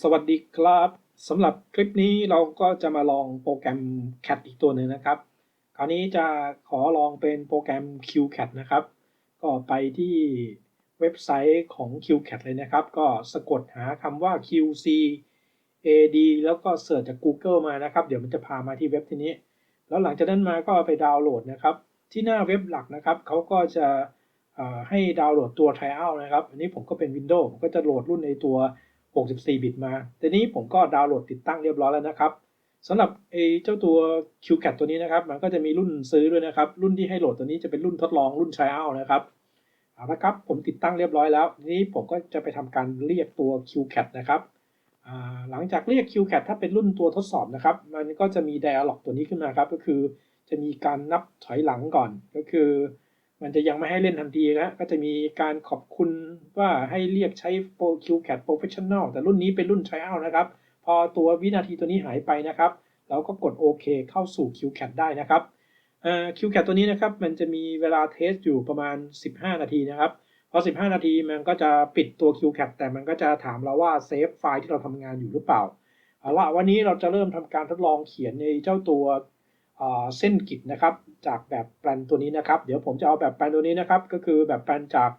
สวัสดีครับสำหรับคลิปนี้เราก็จะมาลองโปรแกรม CAT อีกตัวหนึ่งนะครับ คราวนี้จะขอลองเป็นโปรแกรม QCAT นะครับ ก็ไปที่เว็บไซต์ของ QCAT เลยนะครับ ก็สะกดหาคำว่า QC AD แล้วก็เสิร์ชจาก Google มานะครับ เดี๋ยวมันจะพามาที่เว็บที่นี้ แล้วหลังจากนั้นมาก็ไปดาวน์โหลดนะครับ ที่หน้าเว็บหลักนะครับเขาก็จะให้ดาวน์โหลดตัว trial นะครับ อันนี้ผมก็เป็น Windows ผมก็จะโหลดรุ่นในตัว 64 บิตมาทีนี้ผมก็ดาวน์โหลดติดตั้งเรียบร้อยแล้วนะครับสำหรับไอ้เจ้าตัว QCAT ตัวนี้นะครับ มันก็จะมีรุ่นซื้อด้วยนะครับ รุ่นที่ให้โหลดตัวนี้จะเป็นรุ่นทดลองรุ่น trial นะครับเอาละครับผมติดตั้งเรียบร้อยแล้วทีนี้ผมก็จะไปทำการเรียกตัว QCAT นะครับหลังจากเรียก QCAT ถ้าเป็นรุ่นตัวทดสอบนะครับ มันก็จะมี dialog ตัวนี้ขึ้นมาครับ ก็คือจะมีการนับถอยหลังก่อน ก็คือ มันจะยังไม่ให้เล่นทันทีนะก็จะมีการขอบคุณว่าให้เรียกใช้ Pro QCAT Professional แต่รุ่นนี้เป็นรุ่น Trial นะครับ พอตัววินาทีตัวนี้หายไปนะครับ เราก็กดโอเคเข้าสู่ QCAT ได้นะครับเอ่อ QCAT ตัวนี้นะครับมันจะมีเวลาเทสอยู่ประมาณ 15 นาทีนะครับ พอ 15 นาทีมันก็จะปิดตัว QCAT แต่มันก็จะถามเราว่าเซฟไฟล์ที่เราทำงานอยู่หรือเปล่าเอาละวันนี้เราจะเริ่มทำการทดลองเขียนในเจ้าตัว เส้นกิจนะครับจากแบบแปลนตัวนี้นะครับ เดี๋ยวผมจะเอาแบบแปลนตัวนี้นะครับ ก็คือแบบแปลนจาก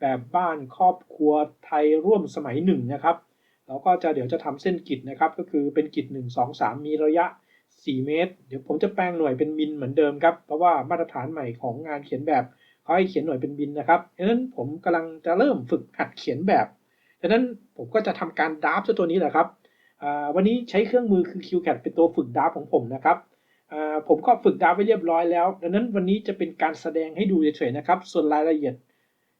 แบบบ้านครอบครัวไทยร่วมสมัยหนึ่งนะครับเราก็จะเดี๋ยวจะทำเส้นกิจนะครับ ก็คือเป็นกิจ1 2 3 มีระยะ 4 เมตร เดี๋ยวผมจะแปลงหน่วยเป็นมิลเหมือนเดิมครับเพราะว่ามาตรฐานใหม่ของงานเขียนแบบเขาให้เขียนหน่วยเป็นมิลนะครับดังนั้นผมกำลังจะเริ่มฝึกหัดเขียนแบบดังนั้นผมก็จะทำการดราฟต์เจ้าตัวนี้แหละครับวันนี้ใช้เครื่องมือคือ QCAT เป็นตัวฝึกดราฟของผมนะครับ ผมก็ฝึกดาวไว้เรียบร้อยแล้วดังนั้นวันนี้จะเป็นการแสดงให้ดูเฉยๆนะครับ ส่วนรายละเอียด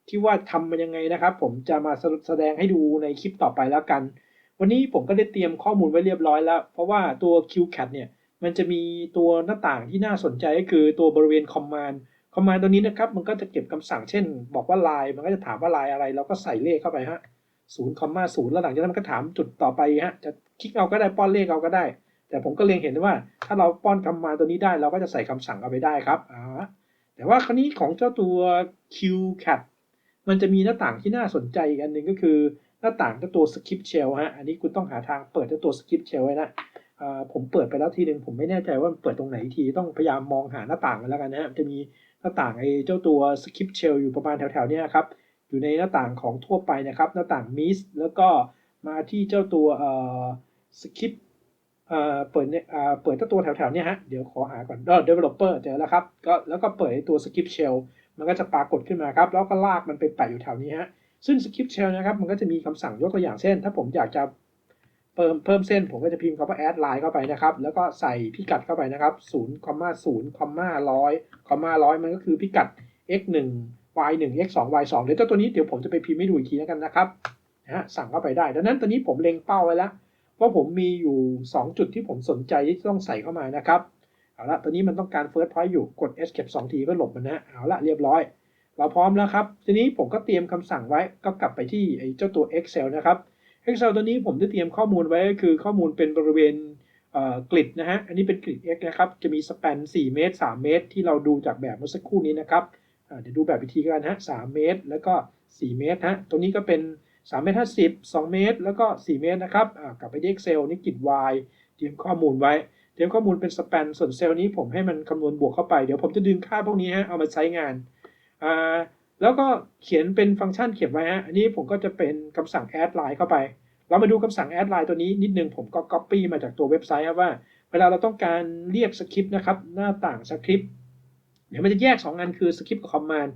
ที่ว่าทำมันยังไงนะครับ ผมจะมาแสดงให้ดูในคลิปต่อไปแล้วกัน วันนี้ผมก็ได้เตรียมข้อมูลไว้เรียบร้อยแล้ว เพราะว่าตัว QCAT เนี่ยมันจะมีตัวหน้าต่างที่น่าสนใจก็คือตัวบริเวณ command command ตัวนี้นะครับ มันก็จะเก็บคำสั่งเช่น บอกว่าลายมันก็จะถามว่าลายอะไรเราก็ใส่เลขเข้าไปฮะศูนย์คอมมาศูนย์แล้วหลังจากนั้นมันก็ถามจุดต่อไปฮะจะคลิกเอาก็ได้ป้อนเลขเอาก็ได้ แต่ผมก็เล็งเห็นว่า ถ้าเราป้อนคำมาตัวนี้ได้ เราก็จะใส่คำสั่งเอาไปได้ครับอ่าแต่ว่าคราวนี้ของเจ้าตัว QCAT มันจะมีหน้าต่างที่น่าสนใจอีกอันหนึ่งก็คือหน้าต่างเจ้าตัว Script Shell ฮะ อันนี้คุณต้องหาทางเปิดเจ้าตัว Script Shell ไว้นะผมเปิดไปแล้วทีหนึ่งผมไม่แน่ใจว่าเปิดตรงไหนทีต้องพยายามมองหาหน้าต่างกันแล้วกันนะจะมีหน้าต่างไอ้เจ้าตัว Script Shell อยู่ประมาณแถวๆนี้ครับ อยู่ในหน้าต่างของทั่วไปนะครับ หน้าต่าง Miss แล้วก็มาที่เจ้าตัว Script เปิดเนี่ยเปิดตัวแถวๆเนี่ยฮะ เดี๋ยวขอหาก่อน developer เจอแล้วครับ ก็แล้วก็เปิดตัว script shell มันก็จะปรากฏขึ้นมาครับ แล้วก็ลากมันไปแปะอยู่แถวนี้ฮะ ซึ่ง script shell นะครับ มันก็จะมีคำสั่งยกตัวอย่างเช่น ถ้าผมอยากจะเพิ่มเพิ่มเส้น ผมก็จะพิมพ์คำว่า add line เข้าไปนะครับ แล้วก็ใส่พิกัดเข้าไปนะครับ0 0 0 100 100 มันก็คือพิกัด x 1 y 1 x 2 y 2เดี๋ยวตัวนี้เดี๋ยวผมจะไปพิมพ์ให้ดูอีกทีแล้วกันนะครับนะฮะสั่งเข้าไปได้ ดังนั้นตัวนี้ผมเล็งเป้าไว้แล้ว เพราะผมมีอยู่ 2 จุดที่ผมสนใจที่ต้องใส่เข้ามานะครับ เอาละตอนนี้มันต้องการ first point อยู่ กด escape 2ทีเพื่อหลบมันนะ เอาละเรียบร้อย เราพร้อมแล้วครับ ทีนี้ผมก็เตรียมคำสั่งไว้ ก็กลับไปที่ไอ้เจ้าตัว excel นะครับ excel ตัวนี้ผมได้เตรียมข้อมูลไว้ก็คือข้อมูลเป็นบริเวณกริดนะฮะ อันนี้เป็นกริด x นะครับ จะมี span 4เมตร 3 เมตร ที่เราดูจากแบบเมื่อสักครู่นี้นะครับ เดี๋ยวดูแบบวิธีกันฮะ 3 เมตร แล้วก็ 4 เมตรฮะ ตรงนี้ก็เป็น 3เมตร50 2 เมตร แล้วก็ 4 เมตรนะครับกลับไปที่ Excel นี่กิด Y เตรียมข้อมูลไว้ เตรียมข้อมูลเป็นสแปนส่วนเซลล์นี้ผมให้มันคำนวณบวกเข้าไป เดี๋ยวผมจะดึงค่าพวกนี้ฮะเอามาใช้งาน แล้วก็เขียนเป็นฟังก์ชันเขียนไว้ฮะ อันนี้ผมก็จะเป็นคำสั่ง add line เข้าไป เรามาดูคำสั่ง add line ตัวนี้นิดนึงผมก็ copy มาจากตัวเว็บไซต์ครับว่า เวลาเราต้องการเรียกสคริปต์นะครับ หน้าต่างสคริปต์เดี๋ยวมันจะแยก2งานคือสคริปต์กับคอมมานด์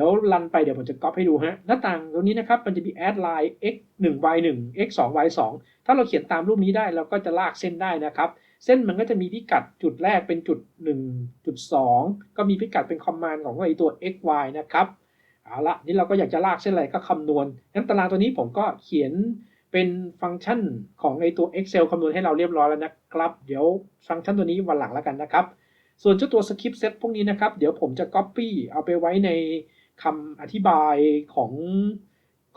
ดี๋ยวรันไปเดี๋ยวผมจะก๊อปให้ดูฮะหน้าต่างตรงนี้นะครับมันจะมี add line x 1 y 1 x 2 y 2ถ้าเราเขียนตามรูปนี้ได้เราก็จะลากเส้นได้นะครับ เส้นมันก็จะมีพิกัดจุดแรกเป็นจุด 1 จุด 2 ก็มีพิกัดเป็นคอมมานด์ของไอตัว x y นะครับเอาละนี่เราก็อยากจะลากเส้นอะไรก็คำนวณงั้นตารางตัวนี้ผมก็เขียนเป็นฟังก์ชันของไอตัว Excel คำนวณให้เราเรียบร้อยแล้วนะครับ เดี๋ยวฟังก์ชันตัวนี้วันหลังแล้วกันนะครับ ส่วนเจ้าตัว script set พวกนี้นะครับ เดี๋ยวผมจะ copy เอาไปไว้ใน คำอธิบายของ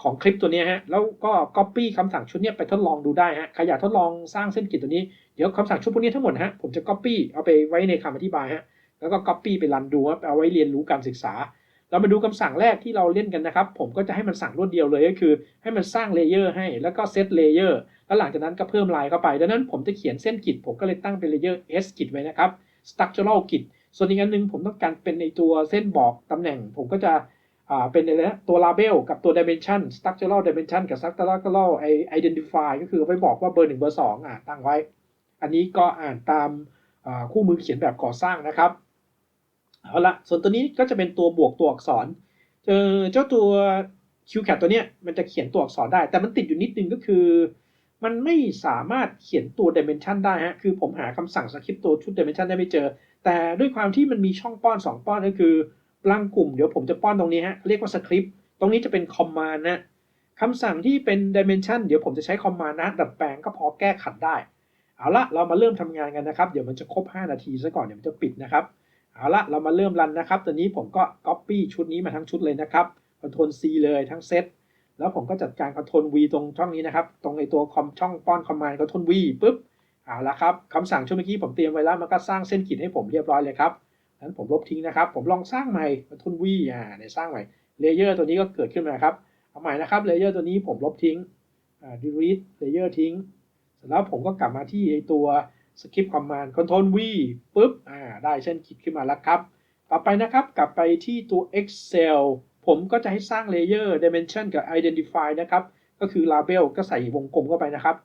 ของคลิปตัวนี้ฮะ แล้วก็ Copy คำสั่งชุดนี้ไปทดลองดูได้ฮะ ใครอยากทดลองสร้างเส้นกิจตัวนี้ เดี๋ยวคำสั่งชุดพวกนี้ทั้งหมดฮะ ผมจะ Copy เอาไปไว้ในคำอธิบายฮะ แล้วก็ Copy ไปรันดูเอาไว้เรียนรู้การศึกษา เรามาดูคำสั่งแรกที่เราเล่นกันนะครับ ผมก็จะให้มันสั่งรวดเดียวเลยก็คือ ให้มันสร้างเลเยอร์ให้ แล้วก็เซตเลเยอร์ แล้วหลังจากนั้นก็เพิ่มลายเข้าไป ดังนั้นผมจะเขียนเส้นกิจผมก็เลยตั้งเป็นเลเยอร์ S กิจไว้นะครับ structural กิจ ส่วนอีกอันหนึงผมต้องการเป็นในตัวเส้นบอกตำแหน่ง ผมก็จะเป็นอะไรนะตัว label กับตัว dimension structural dimension กับ structural identify ก็คือไปบอกว่าเบอร์หนึ่งเบอร์สองอะตั้งไว้ อันนี้ก็อ่านตามคู่มือเขียนแบบก่อสร้างนะครับเอาละส่วนตัวนี้ก็จะเป็นตัวบวกตัวอักษรเจอเจ้าตัว QCat ตัวเนี้ยมันจะเขียนตัวอักษรได้ แต่มันติดอยู่นิดนึงก็คือ มันไม่สามารถเขียนตัว dimension ได้ฮะคือผมหาคำสั่งสคริปต์ตัวชุด dimension ได้ไม่เจอ แต่ด้วยความที่มันมีช่องป้อน 2 ป้อนก็คือร่างกลุ่มเดี๋ยวผมจะป้อนตรงนี้ฮะเรียกว่าสคริปต์ตรงนี้จะเป็น command นะคำสั่งที่เป็น dimension เดี๋ยวผมจะใช้ command นะดัดแปลงก็พอแก้ขัดได้ เอาละเรามาเริ่มทำงานกันนะครับ เดี๋ยวมันจะครบ 5 นาทีซะก่อนเดี๋ยวมันจะปิดนะครับ เอาละเรามาเริ่มรันนะครับ ตอนนี้ผมก็ copy ชุดนี้มาทั้งชุดเลยนะครับ Ctrl C เลยทั้งเซตแล้วผมก็จัดการ Ctrl V ตรงช่องนี้นะครับ ตรงในตัวคอมช่องป้อน command Ctrl V ปุ๊บ เอาละครับคำสั่งชุดเมื่อกี้ผมเตรียมไว้แล้วมันก็สร้างเส้นขีดให้ผมเรียบร้อยเลยครับนั้นผมลบทิ้งนะครับ ผมลองสร้างใหม่ Ctrl V อ่าในสร้างใหม่เลเยอร์ตัวนี้ก็เกิดขึ้นมาครับเอาใหม่นะครับเลเยอร์ตัวนี้ผมลบทิ้งอ่า delete เลเยอร์ทิ้งเสร็จแล้วผมก็กลับมาที่ไอตัว script command Ctrl V ปุ๊บอ่าได้เส้นขีดขึ้นมาแล้วครับ ต่อไปนะครับกลับไปที่ตัว Excel ผมก็จะให้สร้าง Layer Dimension กับ Identify นะครับ ก็คือ Label ก็ใส่วงกลมเข้าไปนะครับ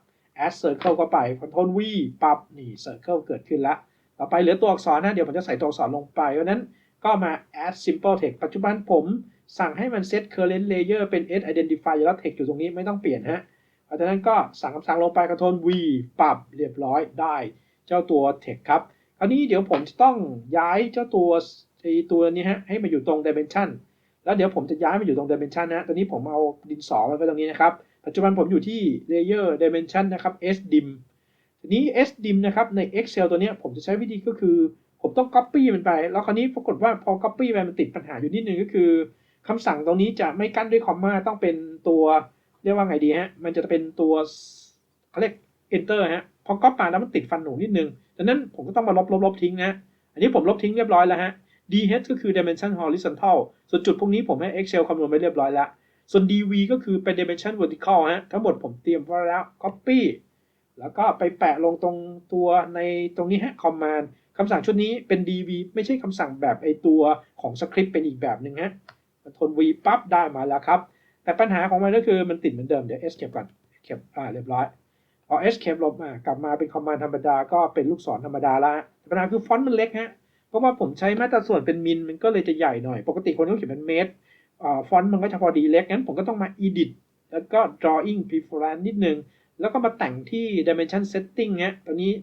Add Circle เข้าไป Ctrl V ปับนี่ Circle เกิดขึ้นแล้วต่อไปเหลือตัวอักษรนะ เดี๋ยวผมจะใส่ตัวอักษรลงไป เพราะนั้นก็มา Add Simple Text ปัจจุบันผมสั่งให้มัน set current layer เป็น s identify อยู่แล้ว text อยู่ตรงนี้ไม่ต้องเปลี่ยนฮะ เพราะฉะนั้นก็สั่งคำสั่งลงไป Ctrl V ปรับเรียบร้อยได้เจ้าตัว text ครับคราวนี้เดี๋ยวผมจะต้องย้ายเจ้าตัวไอตัวนี้ฮะให้มาอยู่ตรง dimension แล้วเดี๋ยวผมจะย้ายมาอยู่ตรง dimension นะ ตอนนี้ผมเอาดินสอไว้ตรงนี้นะครับ ปัจจุบันผมอยู่ที่ layer dimension นะครับ sdim ทีนี้ sdim นะครับใน Excel ตัวนี้ผมจะใช้วิธีก็คือ ผมต้อง copy มันไป แล้วคราวนี้ปรากฏว่าพอ copy ไปมันติดปัญหาอยู่นิดนึงก็คือคำสั่งตรงนี้จะไม่กั้นด้วยคอมมาต้องเป็นตัวเรียกว่าไงดีฮะ มันจะเป็นตัวเขาเรียก enter ฮะ พอ copy มาแล้วมันติดฟันหนูนิดนึง ดังนั้นผมก็ต้องมาลบลบลบทิ้งนะ อันนี้ผมลบทิ้งเรียบร้อยแล้วฮะ dh ก็คือ dimension horizontal ส่วนจุดพวกนี้ผมให้ excel คำนวณไปเรียบร้อยแล้ว ส่วน dv ก็คือเป็น dimension vertical ฮะ ทั้งหมดผมเตรียมไว้แล้ว copy แล้วก็ไปแปะลงตรงตัวในตรงนี้ฮะ command คำสั่งชุดนี้เป็น dv ไม่ใช่คำสั่งแบบไอตัวของสคริปต์เป็นอีกแบบหนึ่งฮะมันทน v ปั๊บได้มาแล้วครับ แต่ปัญหาของมันก็คือมันติดเหมือนเดิม เดี๋ยว escape ก่อน escape อ่าเรียบร้อยพอ escape ลบมากลับมาเป็น command ธรรมดาก็เป็นลูกศรธรรมดาละปัญหาคือฟอนต์มันเล็กฮะ เพราะว่าผมใช้มาตราส่วนเป็นมิลมันก็เลยจะใหญ่หน่อย ปกติคนเขาเขียนเป็นเมตร ฟอนต์มันก็จะพอดีเล็กงั้นผมก็ต้องมา edit แล้วก็ drawing preference นิดนึง แล้วก็มาแต่งที่ dimension setting เนี้ยตัวนี้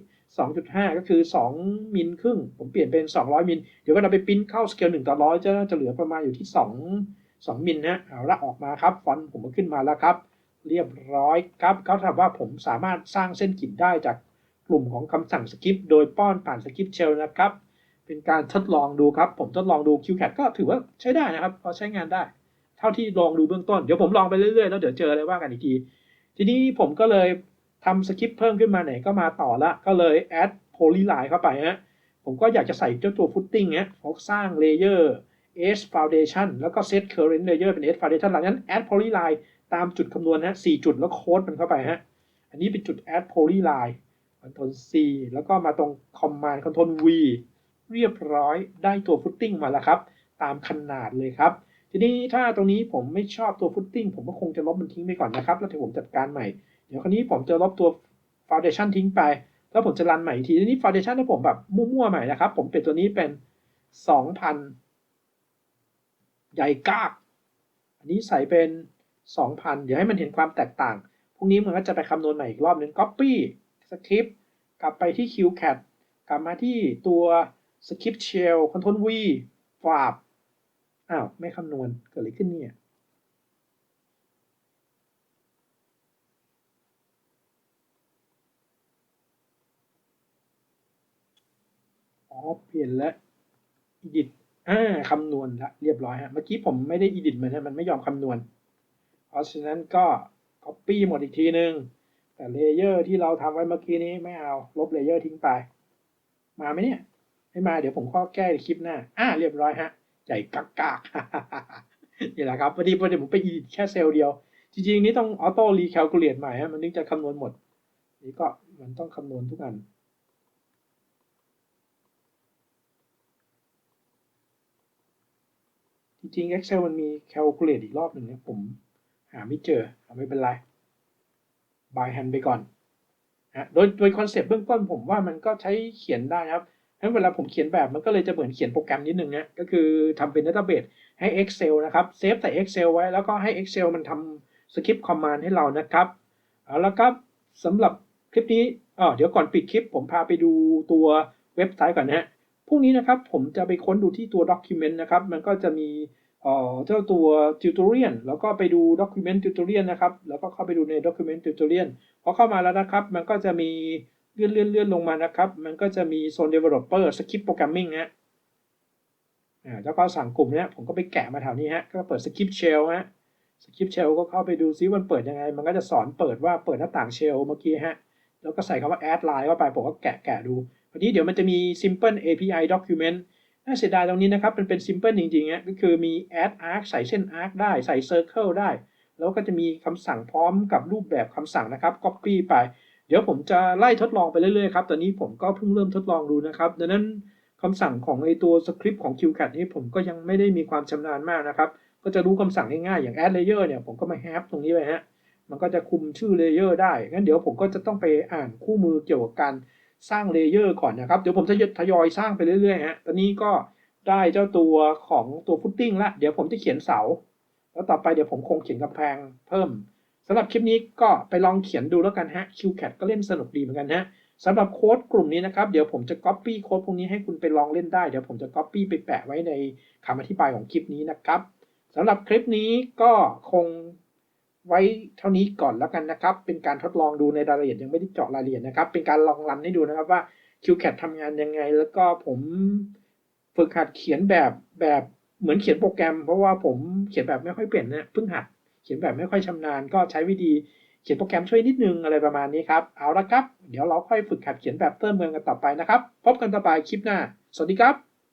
2.5 ก็คือ 2 มิลครึ่ง ผมเปลี่ยนเป็น 200 มิล เดี๋ยวก็เราไปปริ้นเข้าสเกล1ต่อร้อยจะจะเหลือประมาณอยู่ที่ 2 2 มิลนะเอาละออกมาครับ ฟอนต์ผมก็ขึ้นมาแล้วครับ เรียบร้อยครับเขาถามว่าผมสามารถสร้างเส้นขีดได้จากกลุ่มของคำสั่งสคริปโดยป้อนผ่านสคริปเชลนะครับ เป็นการทดลองดูครับ ผมทดลองดู QCat ก็ถือว่าใช้ได้นะครับ พอใช้งานได้ เท่าที่ลองดูเบื้องต้น เดี๋ยวผมลองไปเรื่อยๆ แล้วเดี๋ยวเจออะไรว่ากันอีกที ทีนี้ผมก็เลยทำสคริปต์เพิ่มขึ้นมาไหนก็มาต่อละ ก็เลย add polyline เข้าไปฮะ ผมก็อยากจะใส่เจ้าตัว footing เนี้ยผมสร้าง layer S foundation แล้วก็ set current layer เป็น S foundation หลังนั้น add polyline ตามจุดคำนวณฮะ4จุดแล้วโค้ดมันเข้าไปฮะ อันนี้เป็นจุด add polyline Ctrl C แล้วก็มาตรง command Ctrl V เรียบร้อยได้ตัว footing มาแล้วครับ ตามขนาดเลยครับ ทีนี้ถ้าตรงนี้ผมไม่ชอบตัว footing ผมก็คงจะลบมันทิ้งไปก่อนนะครับ แล้วเดี๋ยวผมจัดการใหม่ เดี๋ยวคราวนี้ผมจะลบตัว foundation ทิ้งไป แล้วผมจะรันใหม่อีกทีทีนี้ foundation ถ้าผมแบบมั่วๆใหม่นะครับ ผมเปลี่ยนตัวนี้เป็น 2,000 ใหญ่กาก อันนี้ใส่เป็น 2,000 เดี๋ยวให้มันเห็นความแตกต่าง พรุ่งนี้มันก็จะไปคำนวณใหม่อีกรอบหนึง copy script กลับไปที่ QCat กลับมาที่ตัว script shell control V ฝาบ อ้าว ไม่คำนวณ เกิดอะไรขึ้นเนี่ย อ๋อ เปลี่ยนแล้ว edit อ่าคำนวณละเรียบร้อยฮะ เมื่อกี้ผมไม่ได้ edit มันนะ มันไม่ยอมคำนวณ เพราะฉะนั้นก็ copy หมดอีกทีนึง แต่เลเยอร์ที่เราทำไว้เมื่อกี้นี้ไม่เอา ลบเลเยอร์ทิ้งไป มาไหมเนี่ย ไม่มาเดี๋ยวผมข้อแก้ในคลิปหน้า อ่าเรียบร้อยฮะ ใหญ่กากากนี่แหละครับพอดีพอดีผมไปอีแค่เซลล์เดียว จริงๆ นี่ต้องออโต้รีแคลคูลเลตใหม่ฮะมันถึงจะคำนวณหมด นี่ก็มันต้องคำนวณทุกอันจริงๆ Excel มันมี calculate อีกรอบหนึ่งเนี่ยผมหาไม่เจอไม่เป็นไร by hand ไปก่อนนะโดยโดยคอนเซปต์เบื้องต้นผมว่ามันก็ใช้เขียนได้ครับ งั้นเวลาผมเขียนแบบมันก็เลยจะเหมือนเขียนโปรแกรมนิดนึงนะก็คือทำเป็น database ให้ Excel นะครับเซฟใส่ Excel ไว้แล้วก็ให้ Excel มันทำสคริปต์คอมมานด์ให้เรานะครับเอาละครับสำหรับคลิปนี้อ๋อเดี๋ยวก่อนปิดคลิป ผมพาไปดูตัวเว็บไซต์ก่อนนะฮะพรุ่งนี้นะครับผมจะไปค้นดูที่ตัว document นะครับ มันก็จะมีเอ่อเจ้าตัว tutorial แล้วก็ไปดู document tutorial นะครับ แล้วก็เข้าไปดูใน document tutorial พอเข้ามาแล้วนะครับ มันก็จะมี เลื่อนเลื่อนเลื่อนลงมานะครับ มันก็จะมีโซน developer script programming ฮะแล้วก็สั่งกลุ่มเนี้ยผมก็ไปแกะมาแถวนี้ฮะ ก็เปิด script shell ฮะ script shell ก็เข้าไปดูซิมันเปิดยังไง มันก็จะสอนเปิดว่าเปิดหน้าต่าง shell เมื่อกี้ฮะ แล้วก็ใส่คำว่า add line เข้าไป ผมก็แกะแกะดูวันนี้เดี๋ยวมันจะมี simple API document น่าเสียดายตรงนี้นะครับ มันเป็น simple จริงๆฮะ ก็คือมี add arc ใส่เส้น arc ได้ ใส่ circle ได้ แล้วก็จะมีคำสั่งพร้อมกับรูปแบบคำสั่งนะครับ copy ไป เดี๋ยวผมจะไล่ทดลองไปเรื่อยๆครับ ตอนนี้ผมก็เพิ่งเริ่มทดลองดูนะครับ ดังนั้นคำสั่งของไอตัวสคริปต์ของ QCAT นี้ผมก็ยังไม่ได้มีความชำนาญมากนะครับ ก็จะรู้คำสั่งง่ายๆอย่าง add layer เนี่ยผมก็มา h a v ตรงนี้ไปฮะ มันก็จะคุมชื่อ layer ได้ งั้นเดี๋ยวผมก็จะต้องไปอ่านคู่มือเกี่ยวกับการสร้าง layer ก่อนนะครับ เดี๋ยวผมจะทยอยสร้างไปเรื่อยๆฮะ ตอนนี้ก็ได้เจ้าตัวของตัว footing ละ เดี๋ยวผมจะเขียนเสา แล้วต่อไปเดี๋ยวผมคงเขียนกำแพงเพิ่ม สำหรับคลิปนี้ก็ไปลองเขียนดูแล้วกันฮะ QCAT ก็เล่นสนุกดีเหมือนกันฮะสำหรับโค้ดกลุ่มนี้นะครับ เดี๋ยวผมจะ Copy โค้ดพวกนี้ให้คุณไปลองเล่นได้ เดี๋ยวผมจะ Copy ไปแปะไว้ในคำอธิบายของคลิปนี้นะครับสำหรับคลิปนี้ก็คงไว้เท่านี้ก่อนแล้วกันนะครับ เป็นการทดลองดูในรายละเอียดยังไม่ได้เจาะรายละเอียดนะครับ เป็นการลองรันให้ดูนะครับว่า QCAT ทำงานยังไง แล้วก็ผมฝึกหัดเขียนแบบแบบเหมือนเขียนโปรแกรม เพราะว่าผมเขียนแบบไม่ค่อยเปลี่ยนนะเพิ่งหัด เขียนแบบไม่ค่อยชำนาญก็ใช้วิธีเขียนโปรแกรมช่วยนิดนึงอะไรประมาณนี้ครับ เอาละครับ เดี๋ยวเราค่อยฝึกขัดเขียนแบบเติมเมืองกันต่อไปนะครับ พบกันต่อไปคลิปหน้า สวัสดีครับ